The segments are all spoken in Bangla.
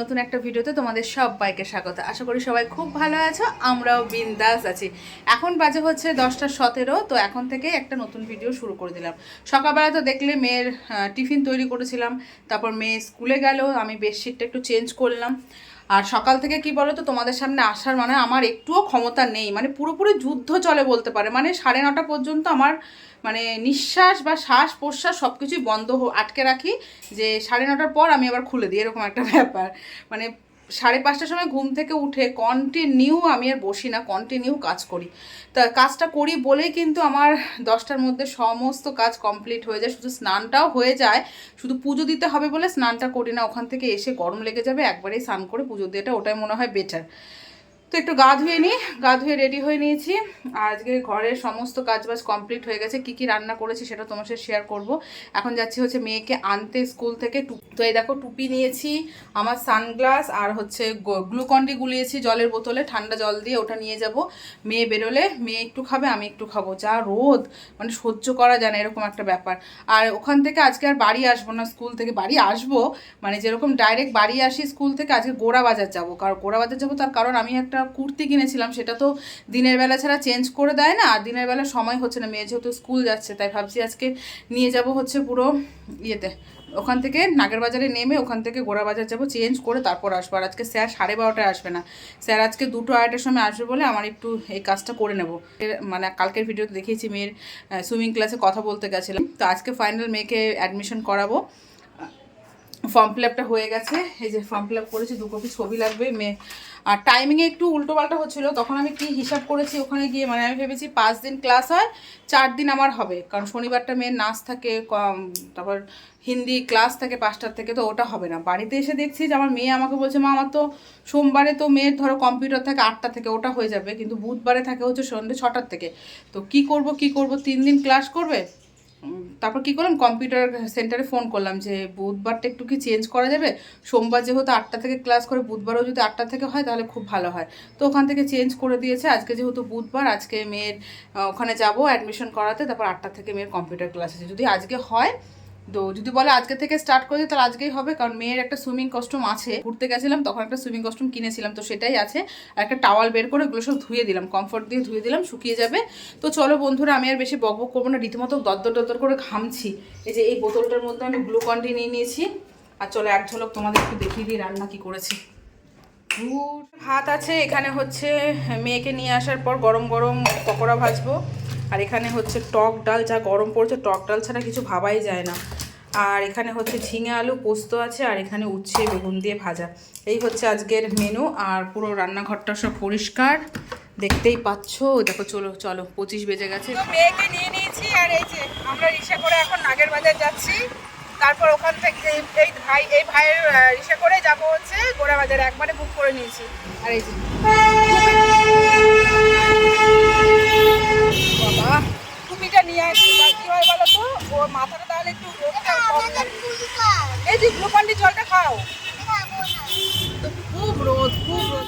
নতুন একটা ভিডিওতে তোমাদের সবাইকে স্বাগত। আশা করি সবাই খুব ভালো আছো, আমরাও বিন্দাস আছি। এখন বাজে হচ্ছে দশটা সতেরো, তো এখন থেকে একটা নতুন ভিডিও শুরু করে দিলাম। সকালবেলা তো দেখলে মেয়ের টিফিন তৈরি করেছিলাম, তারপর মেয়ে স্কুলে গেল, আমি বেডশিটটা একটু চেঞ্জ করলাম। আর সকাল থেকে কি বলো তো তোমাদের সামনে আসার মানে আমার একটুও ক্ষমতা নেই মানে পুরোপুরি যুদ্ধ চলে বলতে পারে মানে সাড়ে নটা পর্যন্ত আমার মানে নিঃশ্বাস বা শ্বাস প্রশ্বাস সব কিছুই বন্ধ আটকে রাখি, যে সাড়ে নটার পর আমি আবার খুলে দিই, এরকম একটা ব্যাপার। মানে সাড়ে পাঁচটার সময় ঘুম থেকে উঠে কন্টিনিউ আমি আর বসি না কন্টিনিউ কাজ করি। তা কাজটা করি বলেই কিন্তু আমার দশটার মধ্যে সমস্ত কাজ কমপ্লিট হয়ে যায়, শুধু স্নানটাও হয়ে যায়। শুধু পুজো দিতে হবে বলে স্নানটা করি না, ওখান থেকে এসে গরম লেগে যাবে, একবারেই স্নান করে পুজো দিয়েটা ওটাই মনে হয় বেটার তো একটু গা ধুয়ে নিই গা ধুয়ে রেডি হয়ে নিয়েছি। আজকে ঘরের সমস্ত কাজবাজ কমপ্লিট হয়ে গেছে, কি কি রান্না করেছি সেটা তোমার সাথে শেয়ার করব। এখন যাচ্ছি হচ্ছে মেয়েকে আনতে স্কুল থেকে তো এই দেখো টুপি নিয়েছি, আমার সানগ্লাস আর হচ্ছে গ্লুকন্ডি গুলিয়েছি জলের বোতলে, ঠান্ডা জল দিয়ে ওটা নিয়ে যাব। মেয়ে বেরোলে, মেয়ে একটু খাবে, আমি একটু খাব। যা রোদ মানে সহ্য করা যায় না, এরকম একটা ব্যাপার। আর ওখান থেকে আজকে আর বাড়ি আসব না স্কুল থেকে বাড়ি আসব মানে যেরকম ডাইরেক্ট বাড়ি আসি স্কুল থেকে, আজকে গোড়া বাজার যাব। কারণ গোড়া বাজার যাব তার কারণ আমি একটা কুর্তি কিনেছিলাম, সেটা তো দিনের বেলা ছাড়া চেঞ্জ করে দেয় না, আর দিনের বেলা সময় হচ্ছে না, মেয়ে যেহেতু স্কুল যাচ্ছে, তাই ভাবছি আজকে নিয়ে যাব হচ্ছে পুরো ইয়েতে। ওখান থেকে নাগের বাজারে নেমে ওখান থেকে গোড়া বাজার যাব চেঞ্জ করে তারপর আসব। আর আজকে স্যার সাড়ে বারোটায় আসবে না। স্যার আজকে দুটো আড়াইটার সময় আসবে বলে আমার একটু এই কাজটা করে নেব। মানে কালকের ভিডিওতে দেখিয়েছি মেয়ের সুইমিং ক্লাসে কথা বলতে গেছিলাম। তো আজকে ফাইনাল মেয়েকে অ্যাডমিশন করাবো। ফর্ম ফিল আপটা হয়ে গেছে। এই যে ফর্ম ফিল আপ করেছি, দু কপি ছবি লাগবে। মেয়ে আর টাইমিংয়ে একটু উল্টোপাল্টা হচ্ছিল, তখন আমি কি হিসাব করেছি ওখানে গিয়ে মানে আমি ভেবেছি পাঁচ দিন ক্লাস হয়, চার দিন আমার হবে, কারণ শনিবারটা মেয়ের নাচ থাকে তারপর হিন্দি ক্লাস থাকে পাঁচটার থেকে, তো ওটা হবে না। বাড়িতে এসে দেখছি যে আমার মেয়ে আমাকে বলছে, মা, আমার তো সোমবারে তো মেয়ের ধরো কম্পিউটার থাকে আটটা থেকে, ওটা হয়ে যাবে, কিন্তু বুধবারে থাকে হচ্ছে সন্ধ্যে ছটার থেকে। তো কি করব কি করব, তিন দিন ক্লাস করবে? তারপর কি করলাম? কম্পিউটার সেন্টারে ফোন করলাম যে, বুধবারটা একটু কি চেঞ্জ করা যাবে? সোমবার যেহেতু আটটা থেকে ক্লাস করে, বুধবারও যদি আটটা থেকে হয়, তাহলে খুব ভালো হয়। তো ওখান থেকে চেঞ্জ করে দিয়েছে। আজকে যেহেতু বুধবার, আজকে মেয়ের ওখানে যাব অ্যাডমিশন করাতে, তারপর আটটা থেকে মেয়ের কম্পিউটার ক্লাস আছে। যদি আজকে হয় তো যদি বলে আজকে থেকে স্টার্ট করে তাহলে আজকেই হবে, কারণ মেয়ের একটা সুইমিং কস্টিউম আছে। ঘুরতে গেছিলাম, তখন একটা সুইমিং কস্টিউম কিনেছিলাম, তো সেটাই আছে। আর একটা টাওয়াল বের করে ওগুলো সব ধুয়ে দিলাম কমফর্ট দিয়ে ধুয়ে দিলাম, শুকিয়ে যাবে। তো চলো বন্ধুরা, আমি আর বেশি বকবক করব না, রীতিমতো দরদর দরদর করে ঘামছি। এই যে এই বোতলটার মধ্যে আমি গ্লুকন্ডি নিয়ে নিয়েছি। আর চলো এক ঝলক তোমাদের একটু দেখিয়ে দিই রান্না কি করেছি। ভাত আছে, এখানে হচ্ছে মেয়েকে নিয়ে আসার পর গরম গরম পকোড়া ভাজবো। আর এখানে হচ্ছে টক ডাল, যা গরম পড়ছে, টক ডাল ছাড়া কিছু ভাবাই যায় না। আর এখানে হচ্ছে ঝিঙে আলু পোস্ত আছে, আর এখানে উচ্ছে, বেগুন দিয়ে ভাজা। এই হচ্ছে আজকের মেনু আর পুরো রান্নাঘরটা সব পরিষ্কার। দেখতেই পাচ্ছ? দেখো, চলো চলো, পঁচিশ বেজে গেছে। মেয়েকে নিয়ে নিয়েছি, আর এই যে আমরা রিক্সা করে এখন নাগের বাজার যাচ্ছি। তারপর ওখান থেকে এই ভাই, এই ভাইয়ের রিক্সা করে যাব হচ্ছে গোড়া বাজারে। একবারে বুক করে নিয়েছি। আর এই যে। বাবা। নিয়ে আসি তা কি হয় বলো তো? মাথাটা তাহলে একটু রোদটা কম লাগে এই যে জলটা খাও। তো খুব রোদ খুব রোদ।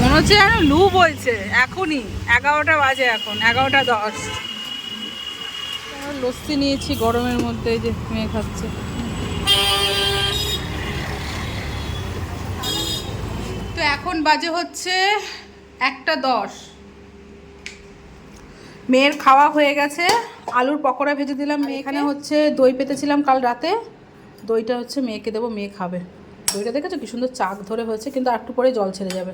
মনে হচ্ছে যেন লু বলছে এখনই। এগারোটা বাজে এখন এগারোটা দশ। লস্যি নিয়েছি গরমের মধ্যে যে মেয়ে খাচ্ছে। তো এখন বাজে হচ্ছে একটা দশ। মেয়ের খাওয়া হয়ে গেছে। আলুর পকোড়া ভেজে দিলাম। মেয়ে এখানে হচ্ছে দই পেতেছিলাম কাল রাতে। দইটা হচ্ছে মেয়েকে দেবো মেয়ে খাবে। দইটা দেখেছ কি সুন্দর চাক ধরে হয়েছে কিন্তু আর একটু পরে জল ছেড়ে যাবে।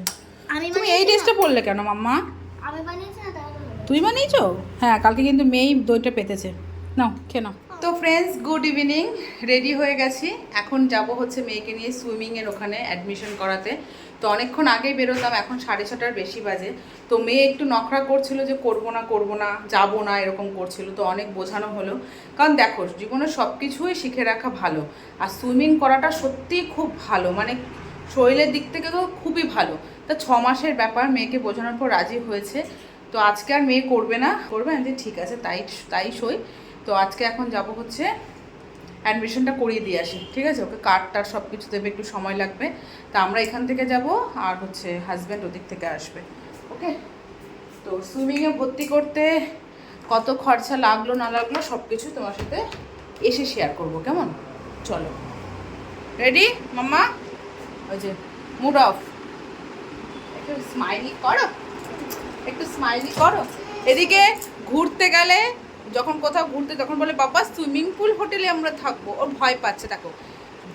তুমি এই ড্রেসটা পরলে কেন মাম্মা। তুই বানিয়েছো হ্যাঁ কালকে কিন্তু মেয়েই দইটা পেতেছে। নাও খেয়ে নাও। তো ফ্রেন্ডস গুড ইভিনিং রেডি হয়ে গেছি। এখন যাব হচ্ছে মেয়েকে নিয়ে সুইমিংয়ের ওখানে অ্যাডমিশন করাতে। তো অনেকক্ষণ আগেই বেরোতাম, এখন সাড়ে ছটার বেশি বাজে। তো মেয়ে একটু নখরা করছিল যে, করব না করব না, যাব না, এরকম করছিল। তো অনেক বোঝানো হলো। কারণ দেখো, জীবনে সব কিছুই শিখে রাখা ভালো। আর সুইমিং করাটা সত্যিই খুব ভালো। মানে শরীরের দিক থেকে তো খুবই ভালো। তা ছ মাসের ব্যাপার মেয়েকে বোঝানোর পর রাজি হয়েছে। তো আজকে আর মেয়ে করবে না। করবে যে ঠিক আছে, তাই তাই সই। তো আজকে এখন যাব হচ্ছে অ্যাডমিশনটা করিয়ে দিয়ে আসি, ঠিক আছে? ওকে কার্ড টার সব কিছু দেবে, একটু সময় লাগবে। তা আমরা এখান থেকে যাব আর হচ্ছে হাজব্যান্ড ওদিক থেকে আসবে, ওকে? তো সুইমিংয়ে ভর্তি করতে কত খরচা লাগল, না লাগল সব কিছু তোমার সাথে এসে শেয়ার করব, কেমন? চলো। রেডি মাম্মা? ওই যে মুড অফ একটু স্মাইলি করো। একটু স্মাইলি করো। এদিকে ঘুরতে গেলে যখন কোথাও ঘুরতে, তখন বলে, বাবা সুইমিং পুল হোটেলে আমরা থাকব। ওর ভয় পাচ্ছে দেখো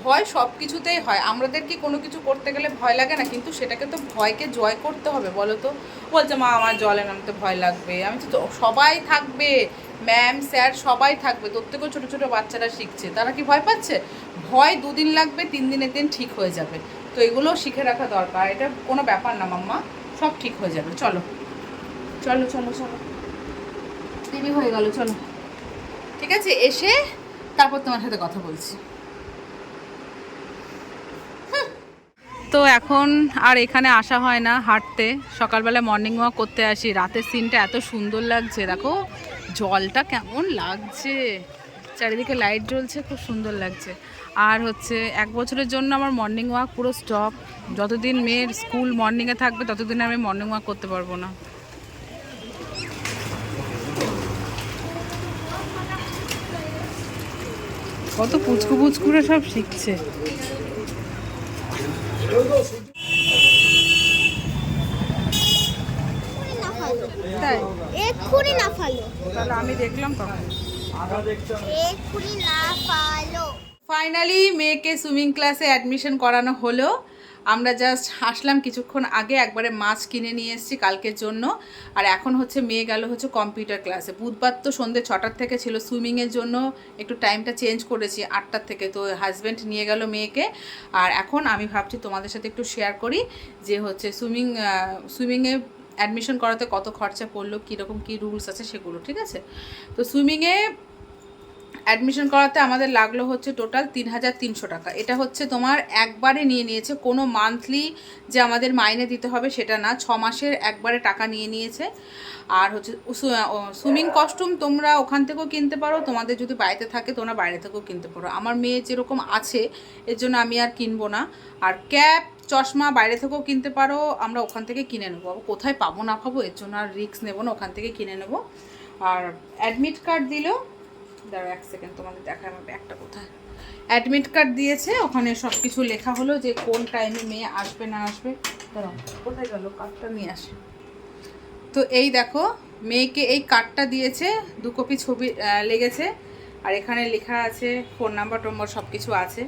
ভয় সব কিছুতেই হয়। আমাদের কি কোনো কিছু করতে গেলে ভয় লাগে না? কিন্তু সেটাকে তো ভয়কে জয় করতে হবে, বলো তো। বলছে, মা, আমার জলে নামতে ভয় লাগবে। আমি তো, তো- সবাই থাকবে। ম্যাম, স্যার সবাই থাকবে। তোর থেকেও ছোটো ছোটো বাচ্চারা শিখছে। তারা কি ভয় পাচ্ছে? ভয় দুদিন লাগবে, তিন দিনের দিন ঠিক হয়ে যাবে। তো এগুলো শিখে রাখা দরকার। এটা কোনো ব্যাপার না, মাম্মা। সব ঠিক হয়ে যাবে। চলো। চলো চলো চলো। দেরি হয়ে গেল, চলো। ঠিক আছে? এসে তারপর তোমার সাথে কথা বলছি। তো এখন আর এখানে আসা হয় না হাঁটতে। সকালবেলা মর্নিং ওয়াক করতে আসি। রাতের সিনটা এত সুন্দর লাগছে। দেখো, জলটা কেমন লাগছে। চারিদিকে লাইট জ্বলছে, খুব সুন্দর লাগছে। আর হচ্ছে, এক বছরের জন্য আমার মর্নিং ওয়াক পুরো স্টপ যতদিন মেয়ের স্কুল মর্নিংয়ে থাকবে, ততদিন আমি মর্নিং ওয়াক করতে পারব না। কত পুচকু পুচকুরে সব শিখছে। না তাই? এক্ষুনি না ফালো। তাহলে আমি দেখলাম তখন। এক্ষুনি না ফালো। ফাইনালি মেয়েকে সুইমিং ক্লাসে অ্যাডমিশন করানো হলো। আমরা জাস্ট আসলাম কিছুক্ষণ আগে, একবারে মাছ কিনে নিয়ে এসেছি কালকের জন্য। আর এখন হচ্ছে মেয়ে গেল হচ্ছে কম্পিউটার ক্লাসে বুধবার তো সন্ধ্যে ছটার থেকে ছিল সুইমিংয়ের জন্য একটু টাইমটা চেঞ্জ করেছি আটটার থেকে। তো হাজব্যান্ড নিয়ে গেল মেয়েকে। আর এখন আমি ভাবছি তোমাদের সাথে একটু শেয়ার করি যে হচ্ছে সুইমিং সুইমিংয়ে অ্যাডমিশন করাতে কত খরচা পড়ল, কীরকম কী রুলস আছে সেগুলো, ঠিক আছে? তো সুইমিংয়ে অ্যাডমিশন করাতে আমাদের লাগল হচ্ছে টোটাল তিন হাজার তিনশো টাকা। এটা হচ্ছে তোমার একবারে নিয়ে নিয়েছে, কোনো মান্থলি যে আমাদের মাইনে দিতে হবে সেটা না, ছ মাসের একবারে টাকা নিয়ে নিয়েছে। আর হচ্ছে সুইমিং কস্টিউম তোমরা ওখান থেকেও কিনতে পারো, তোমাদের যদি বাড়িতে থাকে তোমরা বাইরে থেকেও কিনতে পারো। আমার মেয়ে যেরকম আছে, এর জন্য আমি আর কিনবো না। আর ক্যাপ, চশমা বাইরে থেকেও কিনতে পারো, আমরা ওখান থেকে কিনে নেব। কোথায় পাবো না পাবো, এর জন্য আর রিস্ক নেব না, ওখান থেকে কিনে নেব। আর অ্যাডমিট কার্ড দিলেও দাঁড়াও এক সেকেন্ড তোমাদের দেখায় আমার ব্যাগটা কোথায়? অ্যাডমিট কার্ড দিয়েছে, ওখানে সব কিছু লেখা হলো যে কোন টাইমে মেয়ে আসবে না আসবে। কোথায় গেল? কার্ডটা নিয়ে আসে। তো এই দেখো, মেয়েকে এই কার্ডটা দিয়েছে, দু কপি ছবি লেগেছে, আর এখানে লেখা আছে ফোন নাম্বার টম্বর সব কিছু আছে।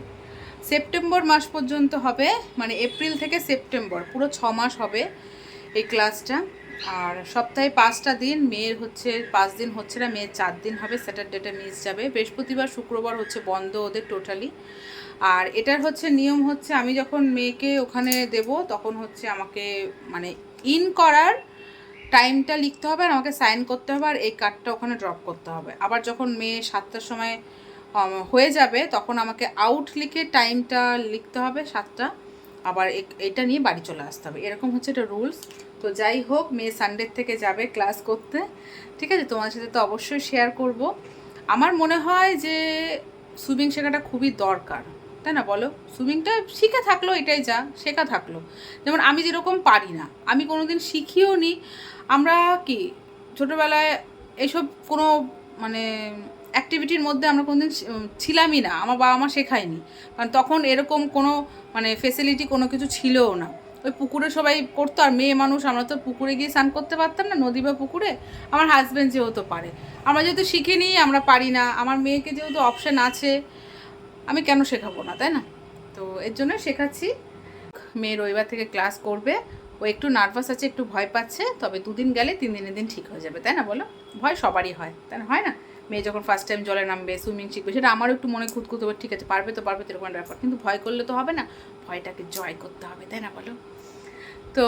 সেপ্টেম্বর মাস পর্যন্ত হবে মানে এপ্রিল থেকে সেপ্টেম্বর পুরো ছ মাস হবে এই ক্লাসটা আর সপ্তাহে পাঁচটা দিন, মেয়ের হচ্ছে, পাঁচ দিন হচ্ছে না, মেয়ের চার দিন হবে স্যাটারডেটা মিস যাবে। বৃহস্পতিবার, শুক্রবার হচ্ছে বন্ধ ওদের টোটালি আর এটার হচ্ছে নিয়ম হচ্ছে, আমি যখন মেয়েকে ওখানে দেব, তখন হচ্ছে আমাকে মানে ইন করার টাইমটা লিখতে হবে আর আমাকে সাইন করতে হবে, আর এই কার্ডটা ওখানে ড্রপ করতে হবে। আবার যখন মেয়ে সাতটার সময় হয়ে যাবে, তখন আমাকে আউট লিখে টাইমটা লিখতে হবে সাতটা। আবার এটা নিয়ে বাড়ি চলে আসতে হবে। এরকম হচ্ছে এটা রুলস তো যাই হোক, মেয়ে সানডের থেকে যাবে ক্লাস করতে। ঠিক আছে? তোমার সাথে তো অবশ্যই শেয়ার করব। আমার মনে হয় যে সুইমিং শেখাটা খুবই দরকার। তাই না বলো? সুইমিংটা শিখে থাকল, এটাই যা, শেখা থাকল। যেমন আমি যেরকম পারি না, আমি কোনোদিন শিখিও নি আমরা কি, ছোটোবেলায় এইসব কোনো মানে অ্যাক্টিভিটির মধ্যে আমরা কোনোদিন ছিলামই না, আমার বাবা মা শেখায়নি। কারণ তখন এরকম কোনো মানে ফেসিলিটি কোনো কিছু ছিলও না। ওই পুকুরে সবাই করতো, আর মেয়ে মানুষ, আমরা তো পুকুরে গিয়ে স্নান করতে পারতাম না, নদী বা পুকুরে। আমার হাজব্যান্ড যেহেতু পারে। আমরা যেহেতু শিখিনি, আমরা পারি না। আমার মেয়েকে যেহেতু অপশান আছে, আমি কেন শেখাবো না, তাই না? তো এর জন্য শেখাচ্ছি। মেয়ে রবিবার থেকে ক্লাস করবে। ও একটু নার্ভাস আছে, একটু ভয় পাচ্ছে, তবে দুদিন গেলে তিন দিনের দিন ঠিক হয়ে যাবে, তাই না বলো? ভয় সবারই হয়, তাই না? হয় না? মেয়ে যখন ফার্স্ট টাইম জলে নামবে সুইমিং শিখবে, সেটা আমারও একটু মনে খুঁতখুত হবে ঠিক আছে, পারবে তো পারবে তো, এরকম ব্যাপার। কিন্তু ভয় করলে তো হবে না, ভয়টাকে জয় করতে হবে, তাই না বলো? তো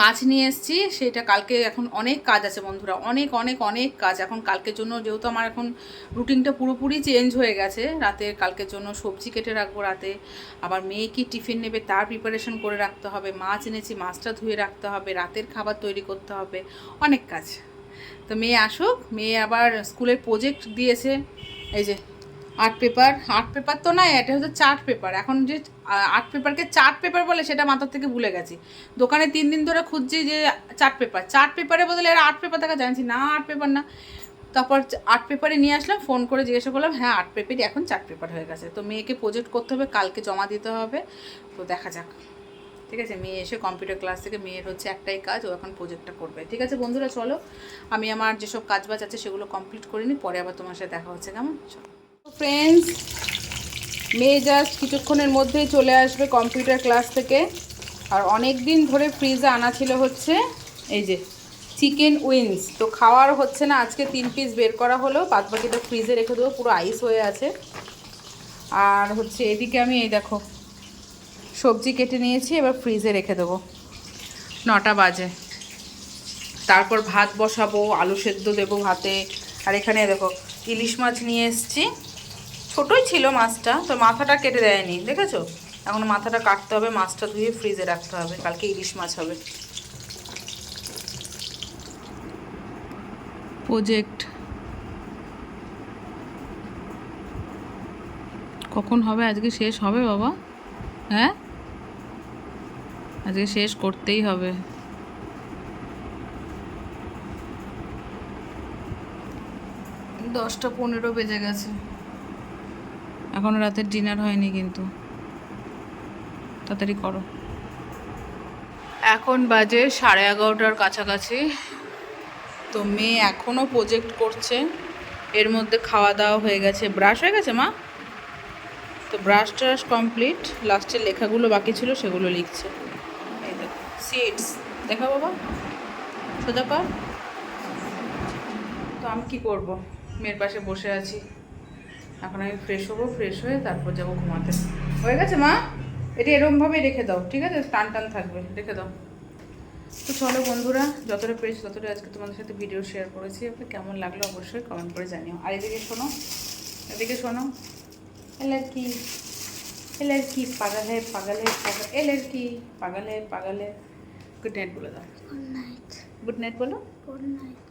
মাছ নিয়ে এসেছি, সেটা কালকে এখন অনেক কাজ আছে বন্ধুরা, অনেক অনেক অনেক কাজ। এখন কালকের জন্য যেহেতু আমার এখন রুটিনটা পুরোপুরি চেঞ্জ হয়ে গেছে, রাতে কালকের জন্য সবজি কেটে রাখব রাতে, আবার মেয়ে কি টিফিন নেবে তার প্রিপারেশন করে রাখতে হবে, মাছ এনেছি, মাছটা ধুয়ে রাখতে হবে, রাতের খাবার তৈরি করতে হবে, অনেক কাজ। তো মেয়ে আসুক, মেয়ে আবার স্কুলের প্রজেক্ট দিয়েছে, এই যে আর্ট পেপার আর্ট পেপার তো নয় এটা হচ্ছে চার্ট পেপার এখন যে আর্ট পেপারকে চার্ট পেপার বলে, সেটা মাথার থেকে ভুলে গেছি। দোকানে তিন দিন ধরে খুঁজছি যে চার্ট পেপার চার্ট পেপারে বদলে এরা আর্ট পেপার দেখা জানছি না। আর্ট পেপার না তারপর আর্ট পেপারে নিয়ে আসলাম ফোন করে জিজ্ঞাসা করলাম হ্যাঁ আর্ট পেপারই এখন চার্ট পেপার হয়ে গেছে। তো মেয়েকে প্রজেক্ট করতে হবে, কালকে জমা দিতে হবে। তো দেখা যাক। ঠিক আছে? মেয়ে এসে কম্পিউটার ক্লাস থেকে মেয়ের হচ্ছে একটাই কাজ, ও এখন প্রজেক্টটা করবে। ঠিক আছে বন্ধুরা, চলো। আমি আমার যেসব কাজ বাজ আছে সেগুলো কমপ্লিট করে নিই, পরে আবার তোমার সাথে দেখা হচ্ছে, কেমন? চলো। ফ্রেন্ডস মেয়ে জাস্ট কিছুক্ষণের মধ্যেই চলে আসবে কম্পিউটার ক্লাস থেকে। আর অনেক দিন ধরে ফ্রিজে আনা ছিল হচ্ছে এই যে চিকেন উইংস তো খাওয়ার হচ্ছে না, আজকে তিন পিস বের করা হলো বাদ বাকিটা ফ্রিজে রেখে দেবো, পুরো আইস হয়ে আছে। আর হচ্ছে এদিকে আমি এই দেখো সবজি কেটে নিয়েছি, এবার ফ্রিজে রেখে দেবো। নটা বাজে। তারপর ভাত বসাবো, আলু সেদ্ধ দেবো ভাতে। আর এখানে দেখো, ইলিশ মাছ নিয়ে এসেছি। ছোটোই ছিল মাছটা, তো মাথাটা কেটে দেয়নি, দেখেছ? এখন মাথাটা কাটতে হবে, মাছটা ধুয়ে ফ্রিজে রাখতে হবে, কালকে ইলিশ মাছ হবে। প্রজেক্ট কখন হবে? আজকে শেষ হবে বাবা? হ্যাঁ? আজকে শেষ করতেই হবে। দশটা পনেরো বেজে গেছে। এখনও রাতের ডিনার হয়নি কিন্তু। তাড়াতাড়ি করো। এখন বাজে সাড়ে এগারোটার কাছাকাছি। তো মেয়ে এখনও প্রজেক্ট করছে। এর মধ্যে খাওয়া দাওয়া হয়ে গেছে। ব্রাশ হয়ে গেছে মা? তো ব্রাশ ট্রাশ কমপ্লিট লাস্টের লেখাগুলো বাকি ছিল সেগুলো লিখছে। এই দেখো বাবা সোজা পা তো আমি কি করব? মেয়ের পাশে বসে আছি। এখন আমি ফ্রেশ হব ফ্রেশ হয়ে তারপর যাব ঘুমাতে। হয়ে গেছে মা? এটা এরকমভাবেই রেখে দাও, ঠিক আছে? টান টান থাকবে, রেখে দাও। তো চলো বন্ধুরা, যতটা পেরেছি ততটা আজকে তোমাদের সাথে ভিডিও শেয়ার করেছি। আপনি কেমন লাগল অবশ্যই কমেন্ট করে জানিও। আর এদিকে শোনো এদিকে শোনো। এ কি? এ লড়কি পাগল পাগল পাগল এ লড়কি পাগল পাগল গুড নাইট বলে দাও। গুড নাইট গুড নাইট বলো। Good night